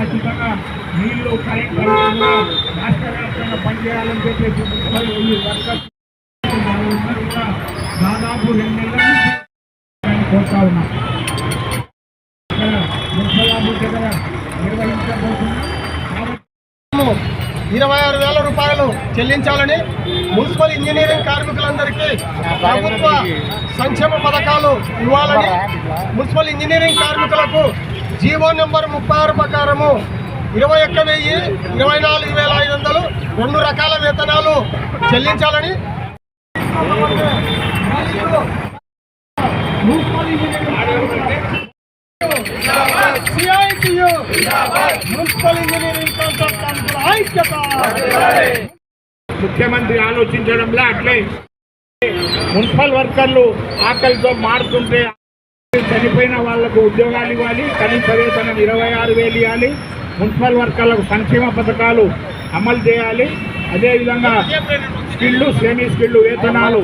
ఖచ్చితంగా నీళ్ళు కరెంట్ కూడా రాష్ట్ర వ్యాప్తంగా పనిచేయాలని చెప్పేసి మున్సిపల్ వర్కర్స్ దాదాపు రెండు నెలల నుంచి కోరుతా ఉన్నాం. ఇక్కడ దగ్గర నిర్వహించబోతున్నాం. ఇరవై ఆరు వేల రూపాయలు చెల్లించాలని మున్సిపల్ ఇంజనీరింగ్ కార్మికులందరికీ ప్రభుత్వ సంక్షేమ పథకాలు ఇవ్వాలని మున్సిపల్ ఇంజనీరింగ్ కార్మికులకు జీవో నెంబర్ ముప్పై ఆరు ప్రకారము ఇరవై ఒక్క వెయ్యి ఇరవై నాలుగు వేల ఐదు వందలు రెండు రకాల వేతనాలు చెల్లించాలని మున్సిపల్ ఇంజనీరింగ్ కాంట్రాక్ట్ ఐక్యత. ముఖ్యమంత్రి ఆలోచించడంలో అట్లే. మున్సిపల్ వర్కర్లు ఆకలితో మారుతుంటే చనిపోయిన వాళ్ళకు ఉద్యోగాలు ఇవ్వాలి. కనీస వేతనం ఇరవై ఆరు వేలు ఇవ్వాలి. మున్సిపల్ వర్కర్లకు సంక్షేమ పథకాలు అమలు చేయాలి. అదేవిధంగా స్కిళ్ళు సెమీ స్కిళ్ళు వేతనాలు